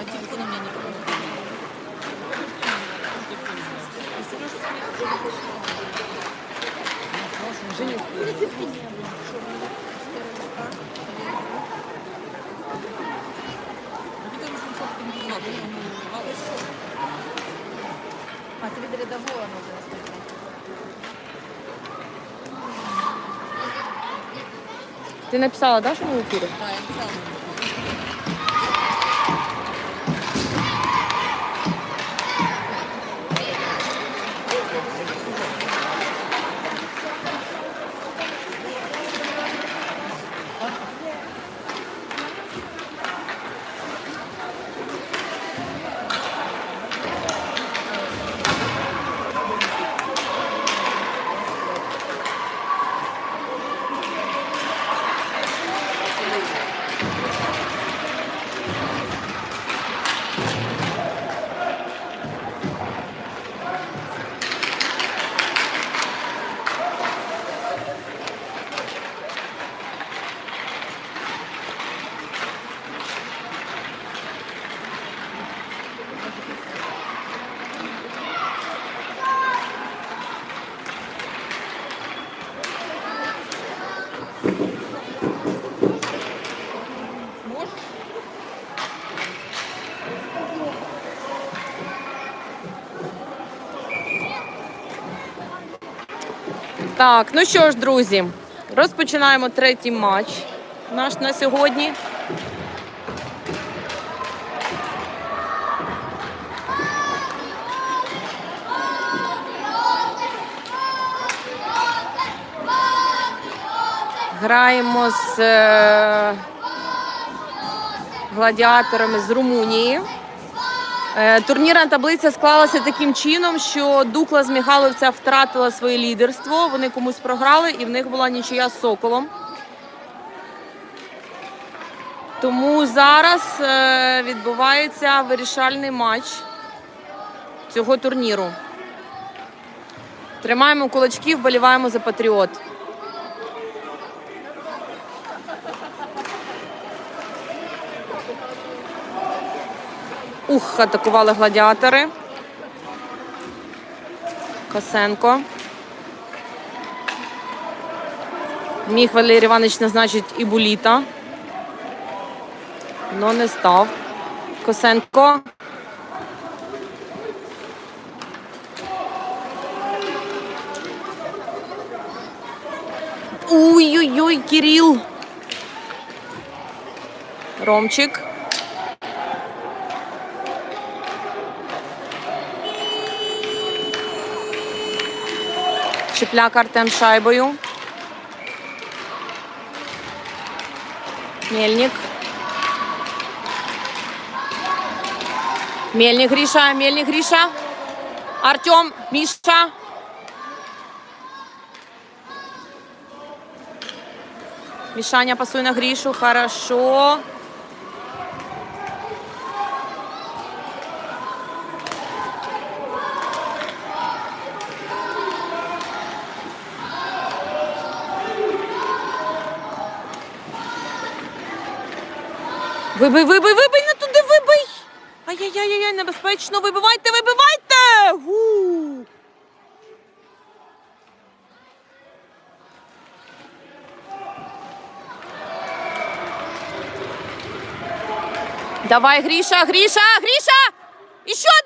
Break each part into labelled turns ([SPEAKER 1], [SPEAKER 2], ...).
[SPEAKER 1] а телефон у меня не
[SPEAKER 2] А, тебе до рядового нужно оставить.
[SPEAKER 3] Ти написала, да, що ми в ефірі?
[SPEAKER 1] Да, я написала.
[SPEAKER 3] Так, ну що ж, друзі, розпочинаємо третій матч наш на сьогодні. Граємо з е, гладіаторами з Румунії. Е, Турнірна таблиця склалася таким чином, що Дукла з Міхаловця втратила своє лідерство. Вони комусь програли, і в них була нічия з соколом. Тому зараз е, відбувається вирішальний матч цього турніру. Тримаємо кулачки, вболіваємо за патріот. Ух, атакували гладіатори. Косенко. Міг Валерій Іванович назначить і Буліта. Но не став. Косенко. Ой-ой-ой, Кирил. Ромчик. Шипляк Артем шайбою. Мельник. Мельник Гриша, Мельник Гриша. Артем, Миша. Мишаня пасує на Гришу. Хорошо. Вибий, вибий, вибий, не туди вибий. Ай-яй-яй-яй, небезпечно. Вибивайте, вибивайте. Гу. Давай, Гріша, Гріша, Гріша! І добей!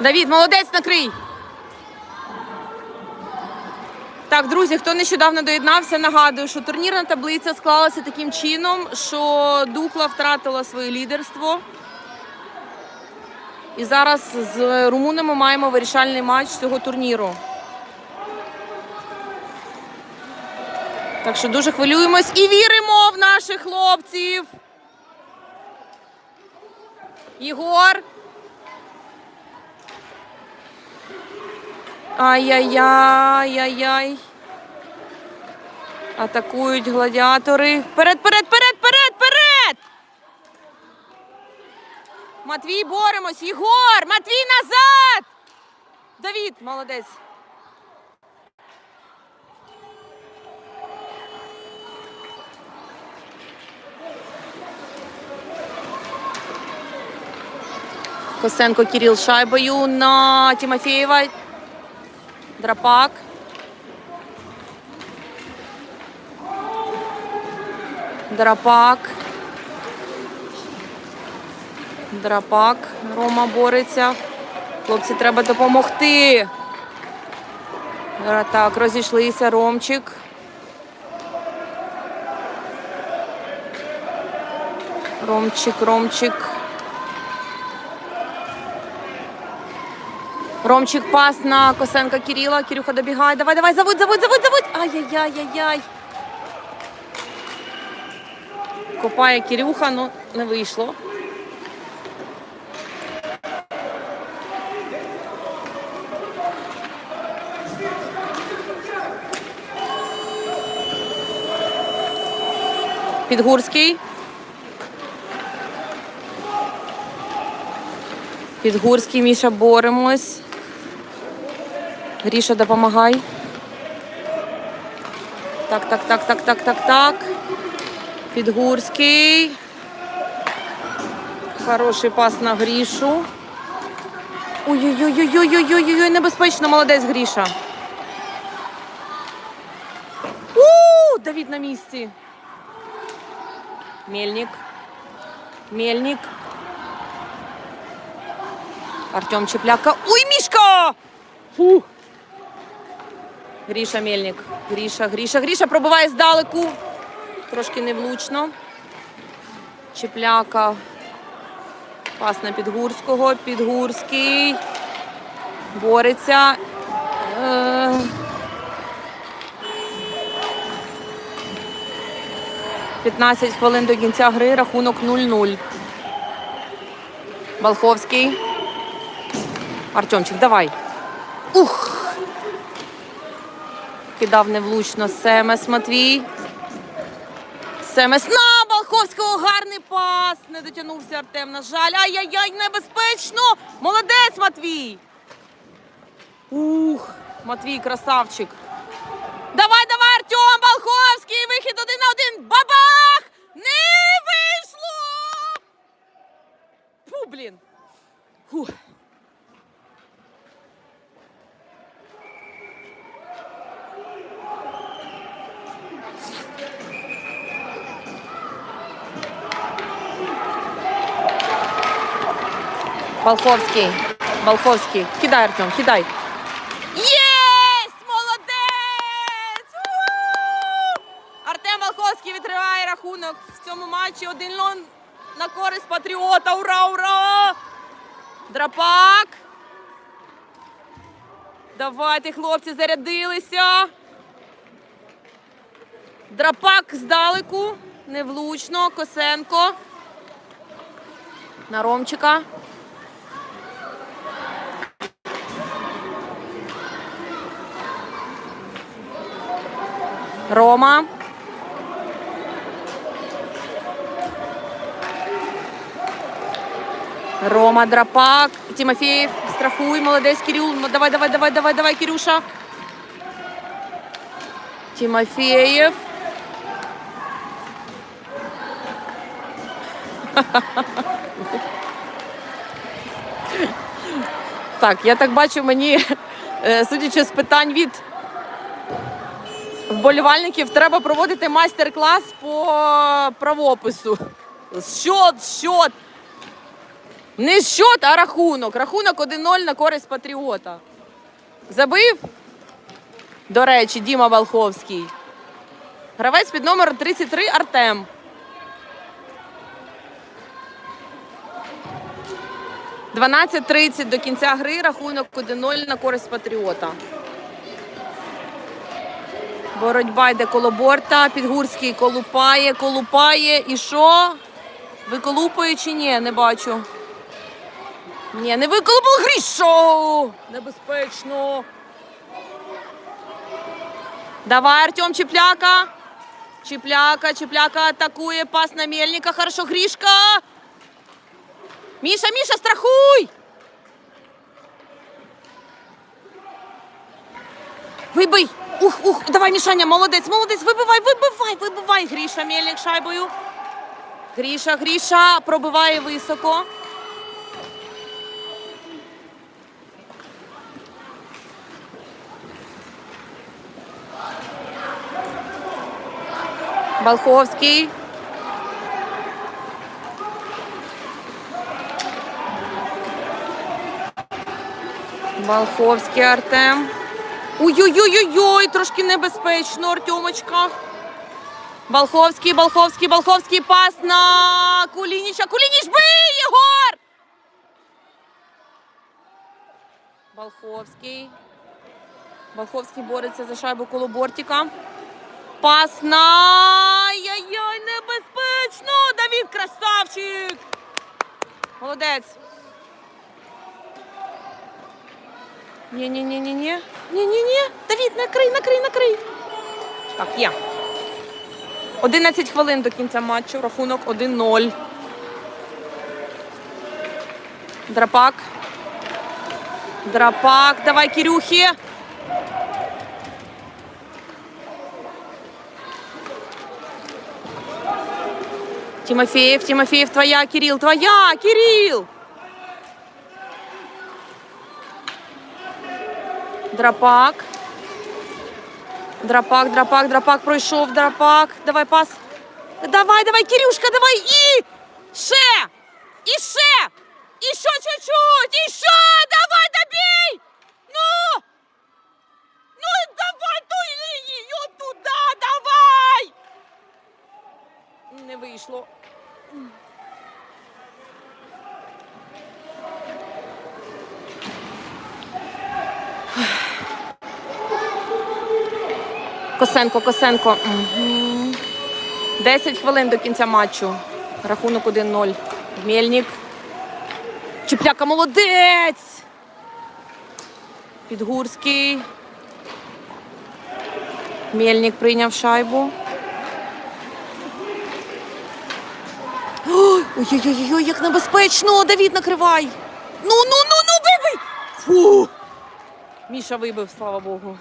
[SPEAKER 3] Давід, молодець, накрий. Так, друзі, хто нещодавно доєднався, нагадую, що турнірна таблиця склалася таким чином, що Дукла втратила своє лідерство. І зараз з румунами маємо вирішальний матч цього турніру. Так що дуже хвилюємось і віримо в наших хлопців. Єгор. Ай-яй-яй-яй-яй. Атакують гладіатори. Вперед, вперед, вперед, вперед, вперед! Матвій, боремось. Єгор! Матвій назад! Давід, молодець. Косенко Кирил з шайбою на Тимофєєва. Драпак. Драпак. Драпак. Рома бореться. Хлопці, треба допомогти. Так, розійшлися. Ромчик. Ромчик, Ромчик. Ромчик пас на Косенка Кирила. Кирюха добігає. Давай, давай, заводь, заводь, заводь, заводь. Ай-яй-яй-яй-яй. Копає Кирюха, ну не вийшло. Підгурський. Підгурський, Міша, боремось. Гріша, допомагай. Так, так, так, так, так, так, так. Підгурський. Хороший пас на Грішу. Ой-ой-ой-ой-ой-ой-ой, небезпечно, молодець Гріша. У, Давід на місці. Мельник. Мельник. Артем Чепляка. Ой, Мішка! Фу. Гріша Мельник. Гріша, Гріша, Гріша пробиває здалеку. Трошки невлучно. Чепляка. Пас на Підгурського. Підгурський. Бореться. Е... П'ятнадцять хвилин до кінця гри. Рахунок 0-0. Балховський. Артемчик, давай. Ух! Кидав невлучно Семес Матвій. Семес на Балховського гарний пас. Не дотягнувся Артем, на жаль. Ай-яй-яй, небезпечно! Молодець, Матвій! Ух, Матвій, красавчик. Давай, давай, Артем Балховський! Вихід один на один. Бабах! Не вийшло! Фу, блін. Фух. Балховський. Балховський. Кидай, Артем, кидай. Єсть! Молодець! У! Артем Балховський відкриває рахунок в цьому матчі 1-0 на користь патріота. Ура, ура! Драпак. Давайте, хлопці, зарядилися. Драпак здалеку. Невлучно. Косенко. На Ромчика. Рома. Рома Драпак. Тимофеєв. Страхуй, молодець Кирил. Ну, Давай, давай, давай, давай, давай, Кирюша. Тимофеєв. Так, я так бачу, мені, е, судячи з питань від вболівальників, треба проводити майстер-клас по правопису. Щот, щот. Не щот, а рахунок. Рахунок 1-0 на користь патріота. Забив, до речі, Діма Волховський. Гравець під номером 33 Артем. «12.30 до кінця гри рахунок 1-0 на користь патріота. Боротьба йде коло борта. Підгурський колупає, колупає. І що? Виколупує чи ні? Не бачу. Ні, не виколупав Грішо! Небезпечно. Давай, Артем Чіпляка. Чіпляка, Чіпляка атакує. Пас на Мельника. Хорошо, Грішка. Міша, Міша, страхуй! Вибий! Ух, ух, давай, Мішаня, молодець, молодець, вибивай, вибивай, вибивай. Гріша Мельник шайбою. Гріша, Гріша пробиває високо. Балховський. Балховський Артем. Ой-ой-ой-ой, трошки небезпечно, Артемочка. Балховський, Балховський, Балховський пас на Кулініча. Кулініч бий, Єгор! Балховський. Балховський бореться за шайбу коло бортика. Пас на Ай-яй-яй, небезпечно! Давід красавчик! Молодець. Ні-ні-ні-ні-ні. Ні-ні-ні. Давід, накрий, накрий, накрий. Так, є. 11 хвилин до кінця матчу. Рахунок 1-0. Драпак. Драпак. Давай, Кирюхи. Тимофеев, Тимофеев, твоя, Кирилл, твоя, Кирилл! Драпак. Драпак, драпак, драпак пройшов, драпак. Давай пас. Давай, давай, Кирюшка, давай і ще! І ще! І ще чуть-чуть! І ще! Давай, добій! Ну! Ну, давай ту лінію туди, давай! Не вийшло. Косенко, Косенко. Мгм. 10 хвилин до кінця матчу. Рахунок 1-0. Мельник. Чіпляка молодець. Підгурський. Мельник прийняв шайбу. Ой, Ой-ой-ой, як небезпечно! Давід накривай! Ну, ну, ну, ну, вибий! Фу! Міша вибив, слава Богу.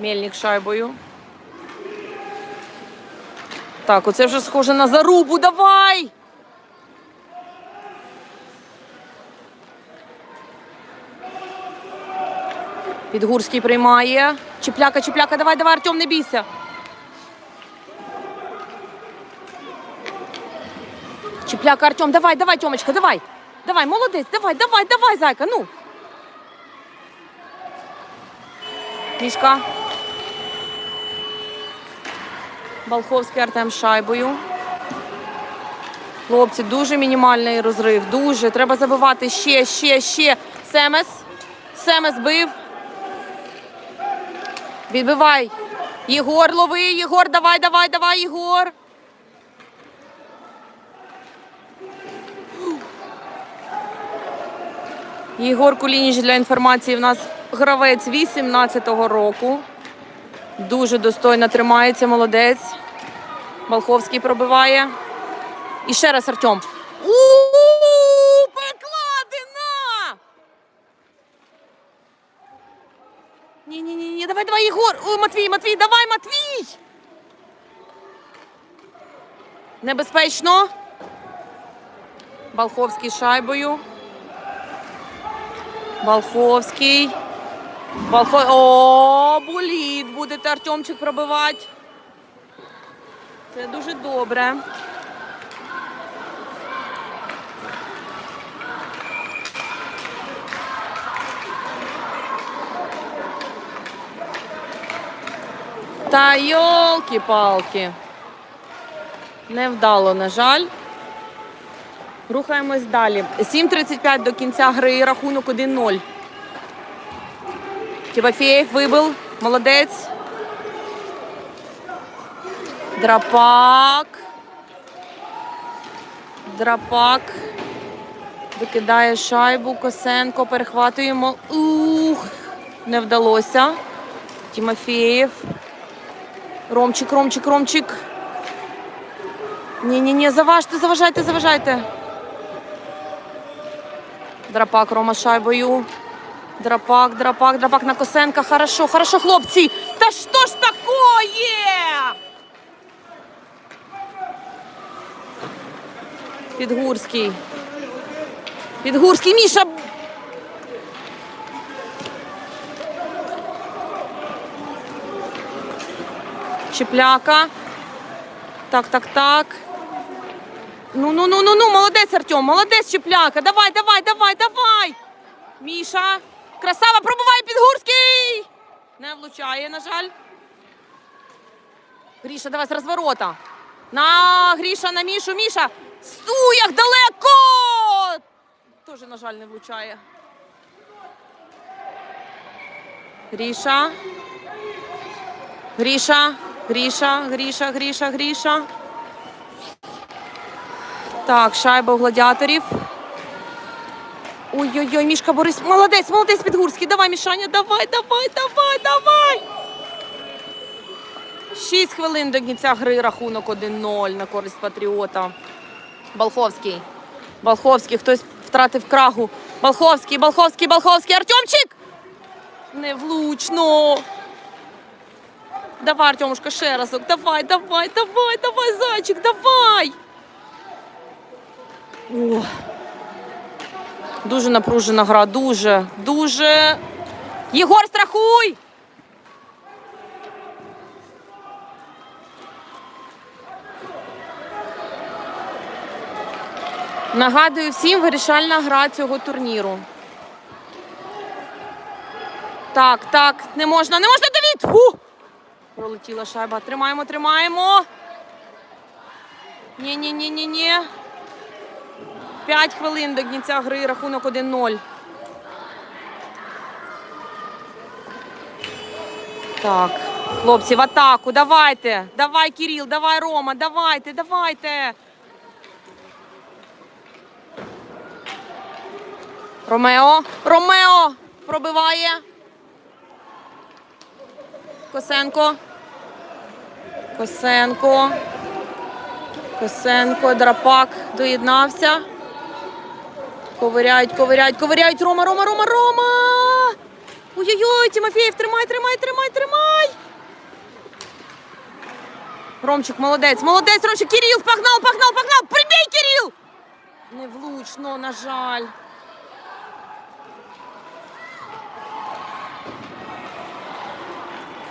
[SPEAKER 3] Мельник шайбою. Так, оце вже схоже на зарубу. Давай! Підгурський приймає. Чіпляка, чіпляка, давай, давай, Артем, не бійся. Чіпляка, Артем, давай, давай, Тьомочка, давай. Давай, молодець, давай, давай, давай, зайка, ну. Мішка. Балховський Артем шайбою. Хлопці, дуже мінімальний розрив. Дуже. Треба забивати ще, ще, ще. Семес. Семес бив. Відбивай. Єгор, лови, Єгор, давай, давай, давай, Єгор. Єгор Кулініч для інформації в нас гравець 18-го року. Дуже достойно тримається, молодець. Балховський пробиває. І ще раз Артем. Перекладина! Ні, ні, давай, давай, Єгор. Ой, Матвій, Матвій, давай, Матвій. Небезпечно. Балховський шайбою. Балховський. Балхо... О, боліт. Будете Артемчик пробивати. Це дуже добре. Та йолки-палки. Невдало, на жаль. Рухаємось далі. 7.35 до кінця гри, рахунок 1-0. Тимофеєв вибив. Молодець. Драпак. Драпак. Викидає шайбу. Косенко. Перехватуємо. Ух. Не вдалося. Тимофеєв. Ромчик, Ромчик, Ромчик. Ні, ні, ні, заважте, заважайте, заважайте. Драпак Рома шайбою. Драпак, драпак, драпак на Косенка. Хорошо, хорошо, хлопці. Та що ж такое? Підгурський. Підгурський, Міша. Чепляка. Так, так, так. Ну, ну, ну, ну, ну, молодець, Артем, молодець, Чепляка. Давай, давай, давай, давай. Міша. Красава пробиває Підгурський. Не влучає, на жаль. Гріша, давай з розворота. На Гріша, на Мішу, Міша. Суях далеко. Тоже, на жаль, не влучає. Гріша. Гріша, Гріша, Гріша, Гріша, Гріша. Так, шайба у гладіаторів. Ой-ой-ой, Мішка Борис. Молодець, молодець Підгурський. Давай, Мішаня, давай, давай, давай, давай. Шість хвилин до кінця гри рахунок 1-0 на користь Патріота. Балховський. Балховський, хтось втратив крагу. Балховський, Балховський, Балховський. Артемчик! Невлучно. Давай, Артемушка, ще разок. Давай, давай, давай, давай, зайчик, давай. О. Дуже напружена гра, дуже, дуже. Єгор, страхуй! Нагадую всім вирішальна гра цього турніру. Так, так, не можна, не можна Давід! Фу! Пролетіла шайба. Тримаємо, тримаємо. Ні-ні-ні-ні-ні. 5 хвилин до кінця гри рахунок 1-0. Так, хлопці, в атаку. Давайте. Давай, Кіріл, давай, Рома, давайте, давайте. Ромео. Ромео пробиває. Косенко. Косенко. Косенко. Драпак доєднався. Ковиряють, ковиряють, ковиряють. Рома, Рома, Рома, Рома! Ой-ой-ой, Тимофєєв, тримай, тримай, тримай, тримай! Ромчик, молодець, молодець, Ромчик, Кирил, погнал, погнал, погнал! Прибій, Кирил! Невлучно, на жаль.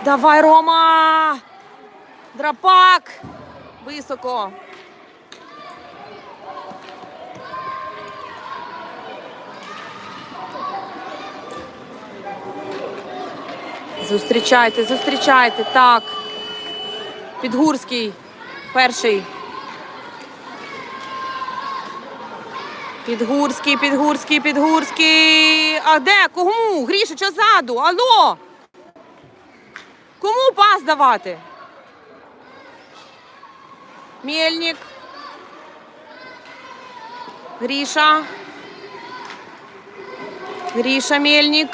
[SPEAKER 3] Давай, Рома! Драпак! Високо. Зустрічайте, зустрічайте. Так. Підгурський. Перший. Підгурський, підгурський, підгурський. А де? Кому? Гріша, ззаду? Алло? Кому пас давати? Мельник. Гріша. Гріша Мельник.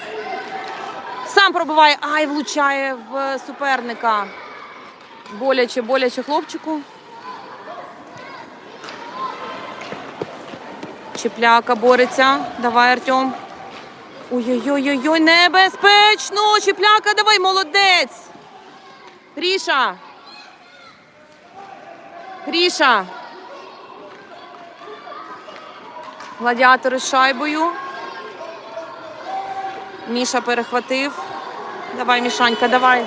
[SPEAKER 3] Сам пробиває. Ай, влучає в суперника. Боляче, боляче хлопчику. Чепляка бореться. Давай, Артем. Ой-ой-ой, небезпечно! Чепляка, давай, молодець! Гріша! Гріша! Гладіатори з шайбою. Міша перехватив. Давай, Мішанька, давай.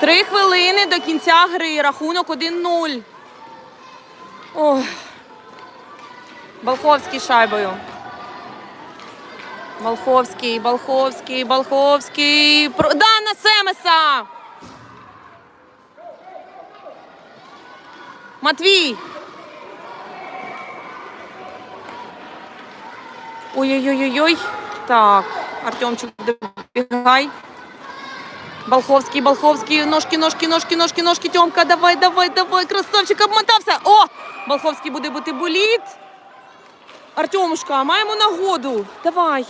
[SPEAKER 3] Три хвилини до кінця гри. Рахунок 1-0. Ох. Балховський шайбою. Балховський, Балховський, Балховський. Про... Да, на Семеса! Матвій! Ой-ой-ой-ой. Так, Артемчик, добігай. Балховський, Балховський, ножки, ножки, ножки, ножки, ножки, Тьомка, давай, давай, давай, красавчик, обмотався. О! Балховський буде бути боліт. Артемушка, маємо нагоду. Давай.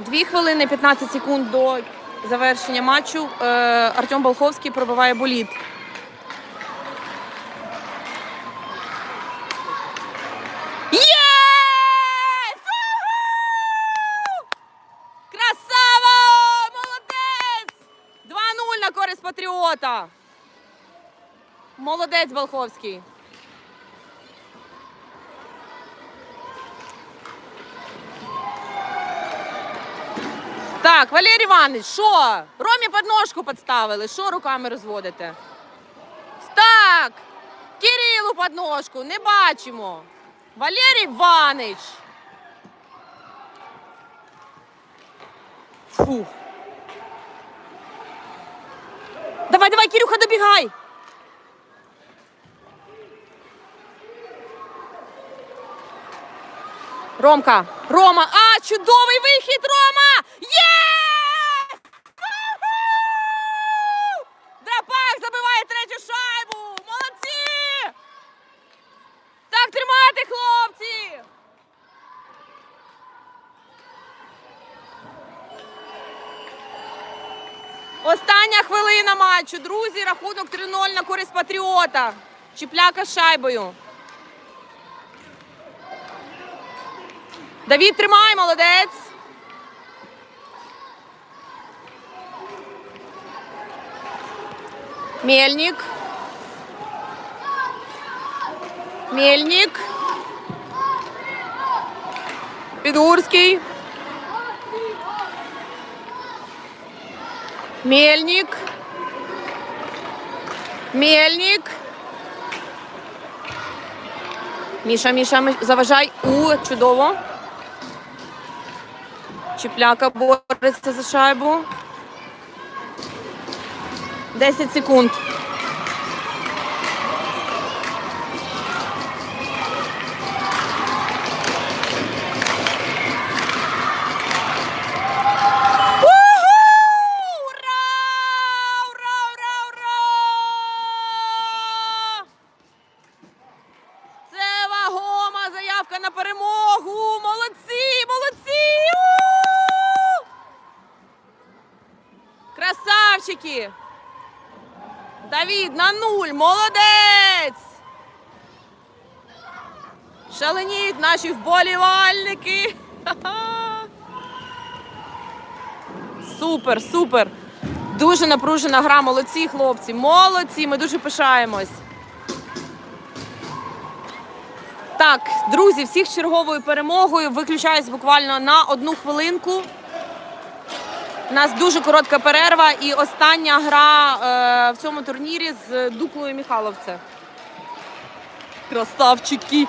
[SPEAKER 3] Дві хвилини 15 секунд до завершення матчу. Е, Артем Балховський пробиває боліт. Патріота. Молодець Балховський. Так, Валерій Іванович, що? Ромі подножку підставили. Що руками розводите? Так, Кирилу подножку, не бачимо. Валерій Іванович. Фу. Давай, давай, Кирюха, добігай. Ромка, Рома, а, чудовий вихід, Рома! Є! Уху! Драпак забиває третю шайбу! Молодці! Так тримати, хлопці! Остання хвилина матчу. Друзі, рахунок 3-0 на користь Патріота. Чіпляка з шайбою. Давід, тримай, молодець. Мельник. Мельник. Підгурський. Мельник. Мельник. Міша, Міша, заважай. У, чудово. Чіпляка бореться за шайбу. 10 секунд. Красавчики! Давід на нуль! Молодець! Шаленіють наші вболівальники! Супер, супер! Дуже напружена гра. Молодці, хлопці! Молодці! Ми дуже пишаємось. Так, друзі, всіх черговою перемогою. Виключаюсь буквально на одну хвилинку. У нас дуже коротка перерва і остання гра е, в цьому турнірі з Дуклою Михайловце. Красавчики!